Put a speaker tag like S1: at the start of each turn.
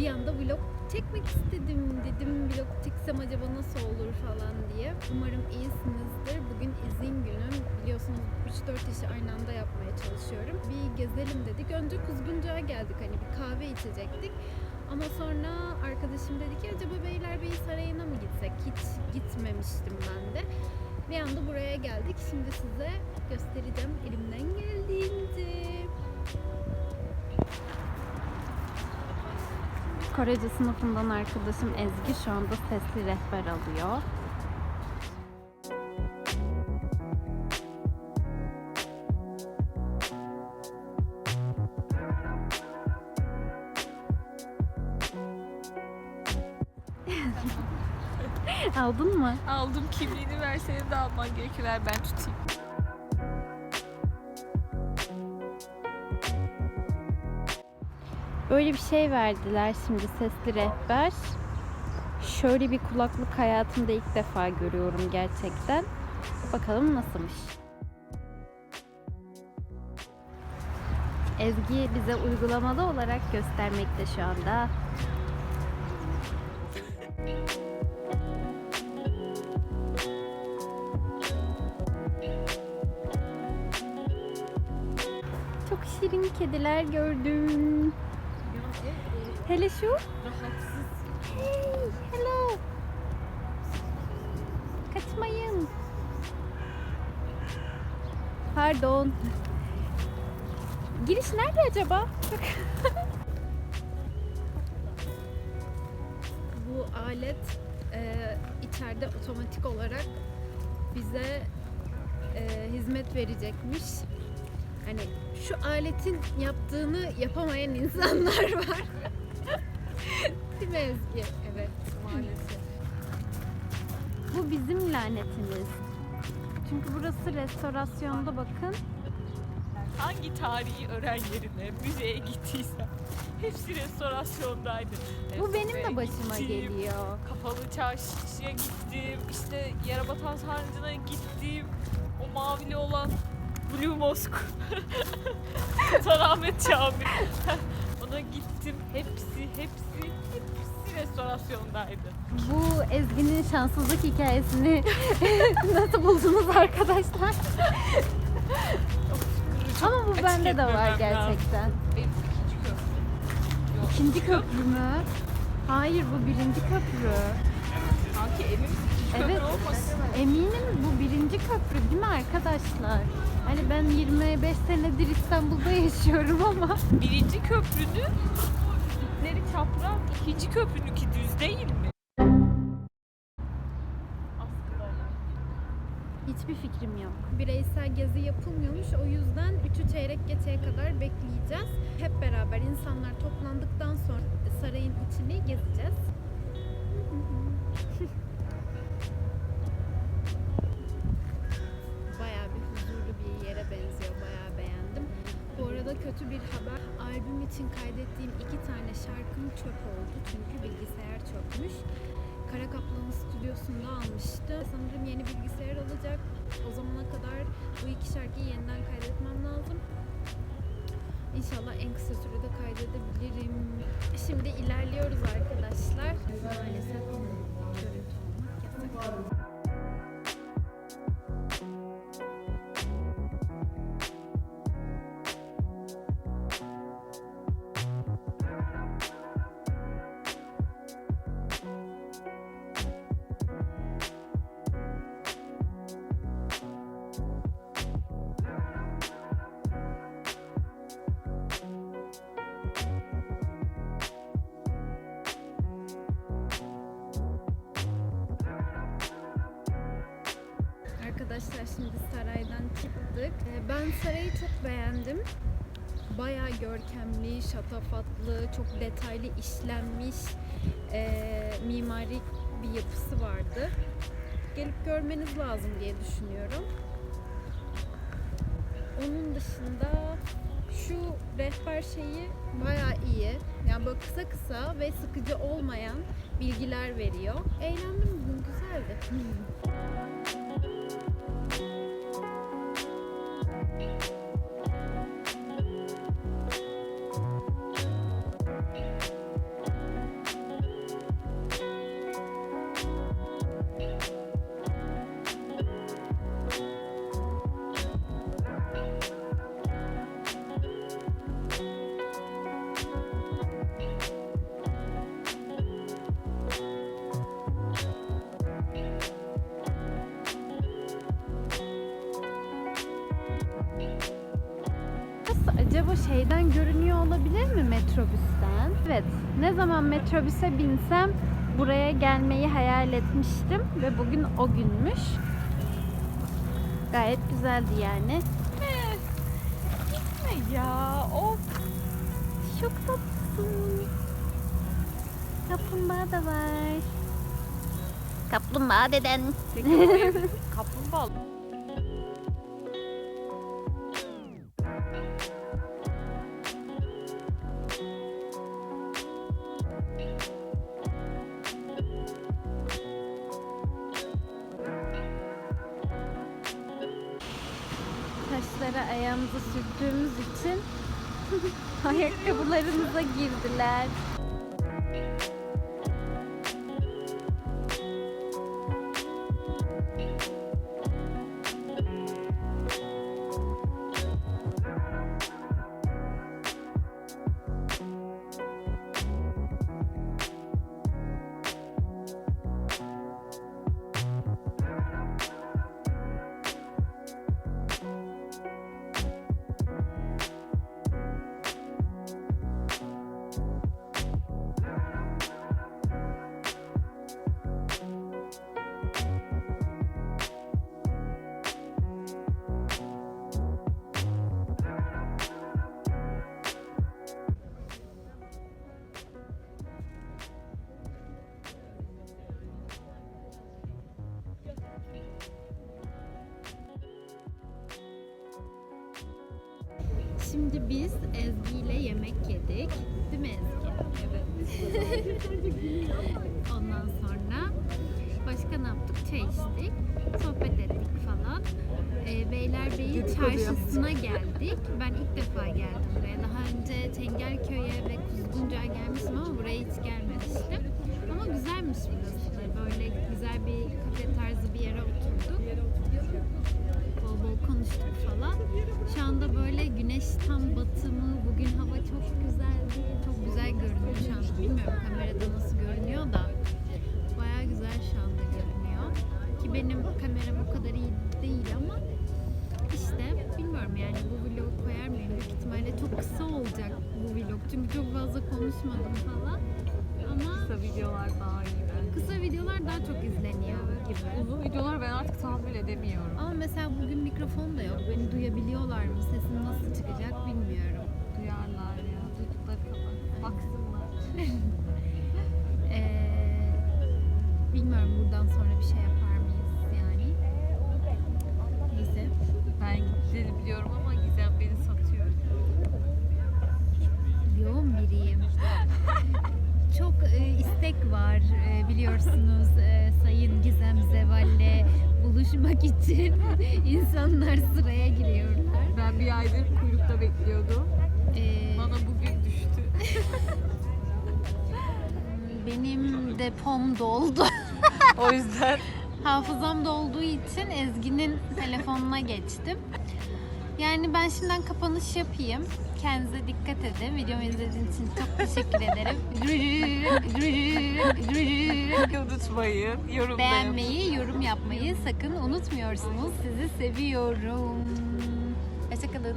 S1: bir anda vlog çekmek istedim. Dedim vlog çeksem acaba nasıl olur falan diye. Umarım iyisinizdir. Bugün izin günüm. Biliyorsunuz 3-4 işi aynı anda yapmaya çalışıyorum. Bir gezelim dedik. Önce Kuzguncu'ya geldik. Hani bir kahve içecektik. Ama sonra arkadaşım dedi ki acaba Beylerbeyi Sarayı'na mı gitsek? Hiç gitmemiştim ben de. Bir anda buraya geldik. Şimdi size göstereceğim elimden geldiğince. Korece sınıfından arkadaşım Ezgi şu anda sesli rehber alıyor. Aldın mı?
S2: Aldım kimliğini versene de alman gerekir. Ver ben tutayım.
S1: Böyle bir şey verdiler şimdi sesli rehber. Şöyle bir kulaklık hayatımda ilk defa görüyorum gerçekten. Bakalım nasılmış. Ezgi bize uygulamalı olarak göstermekte şu anda. Çok şirin kediler gördüm. Hele şu.
S2: Rahatsız.
S1: Hey, hello. Kaçmayın. Pardon. Giriş nerede acaba? Bu alet e, içeride otomatik olarak bize e, hizmet verecekmiş. Hani şu aletin yaptığını yapamayan insanlar var. Değil mi Ezgi? Evet maalesef. Bu bizim lanetimiz. Çünkü burası restorasyonda bakın.
S2: Hangi tarihi öğren yerine, müzeye gittiysen hepsi restorasyondaydı.
S1: Bu benim de başıma
S2: gittim,
S1: geliyor.
S2: Kapalı çarşıya gittim, işte Yerebatan Sarnıcı'na gittim. O mavili olan Blue Mosque. Sultanahmet Camii. Gittim. Hepsi, hepsi, hepsi restorasyondaydı.
S1: Bu Ezgi'nin şanssızlık hikayesini nasıl buldunuz arkadaşlar? Ama bu bende de var gerçekten.
S2: Benim ikinci köprü. Yok.
S1: İkinci köprü mü? Hayır bu birinci köprü. Evet.
S2: olmasın?
S1: Eminim bu birinci köprü değil mi arkadaşlar? Hani ben 25 senedir İstanbul'da yaşıyorum ama
S2: Birinci köprünün ipleri çapraz, ikinci köprününki düz değil mi?
S1: Hiçbir fikrim yok. Bireysel gezi yapılmıyormuş. O yüzden 3'ü çeyrek geçeye kadar bekleyeceğiz. Hep beraber insanlar toplandıktan sonra sarayın içini gezeceğiz. kötü bir haber. Albüm için kaydettiğim iki tane şarkım çöp oldu. Çünkü bilgisayar çökmüş. Kara Kaplan'ın stüdyosunda almıştı. Sanırım yeni bilgisayar alacak. O zamana kadar bu iki şarkıyı yeniden kaydetmem lazım. İnşallah en kısa sürede kaydedebilirim. Şimdi ilerliyoruz arkadaşlar. Maalesef görüntü olmak yasak. Arkadaşlar şimdi saraydan çıktık. Ee, Ben sarayı çok beğendim. Bayağı görkemli, şatafatlı, çok detaylı işlenmiş e, mimari bir yapısı vardı. Gelip görmeniz lazım diye düşünüyorum. Onun dışında şu rehber şeyi bayağı iyi. Yani böyle kısa kısa ve sıkıcı olmayan bilgiler veriyor. Eğlendim bugün, güzeldi. Burası acaba şeyden görünüyor olabilir mi metrobüsten? Evet. Ne zaman metrobüse binsem buraya gelmeyi hayal etmiştim ve bugün o günmüş. Gayet güzeldi yani.
S2: Ne ya? Of.
S1: Çok tatlısın. Kaplumbağa da var. Kaplumbağa deden.
S2: Kaplumbağa.
S1: Ayağımızı sürttüğümüz için ayakkabılarımıza girdiler. Şimdi biz Ezgi ile yemek yedik. Değil mi Ezgi? Evet. Ondan sonra başka ne yaptık? Çay içtik. Sohbet ettik falan. Ee, Beylerbeyi çarşısına geldik. Ben ilk defa geldim buraya. Daha önce Çengelköy'e ve Kuzguncuk'a gelmiştim ama buraya hiç gelmemiştim. Ama güzelmiş burası. Böyle güzel bir kafe tarzı bir yere oturduk. Konuştuk falan. Şu anda böyle güneş tam batımı. Bugün hava çok güzeldi. Çok güzel görünüyor şu an. Bilmiyorum kamerada nasıl görünüyor da. Baya güzel şu anda görünüyor. Ki benim kameram o kadar iyi değil ama işte bilmiyorum yani bu vlogu koyar mıyım? Büyük ihtimalle çok kısa olacak bu vlog. Çünkü çok fazla konuşmadım falan. Ama
S2: Kısa videolar daha iyi bence.
S1: kısa videolar daha çok
S2: Uzun videolar ben artık tahammül edemiyorum.
S1: Ama mesela bugün mikrofon da yok. Beni duyabiliyorlar mı? Sesim nasıl çıkacak bilmiyorum.
S2: Duyarlar ya. Duydukları kadar. Baksınlar.
S1: Ee, bilmiyorum buradan sonra bir şey yapar buluşmak için insanlar sıraya giriyorlar.
S2: Ben bir aydır kuyrukta bekliyordum.
S1: Ee,
S2: Bana bugün düştü.
S1: benim depom doldu.
S2: o yüzden
S1: Hafızam dolduğu için Ezgi'nin telefonuna geçtim. Yani ben şimdiden kapanış yapayım. Kendinize dikkat edin. Videomu izlediğiniz için çok teşekkür ederim.
S2: unutmayın. Yorumda
S1: Beğenmeyi, yorum yapmayı sakın unutmuyorsunuz. Sizi seviyorum. Hoşçakalın.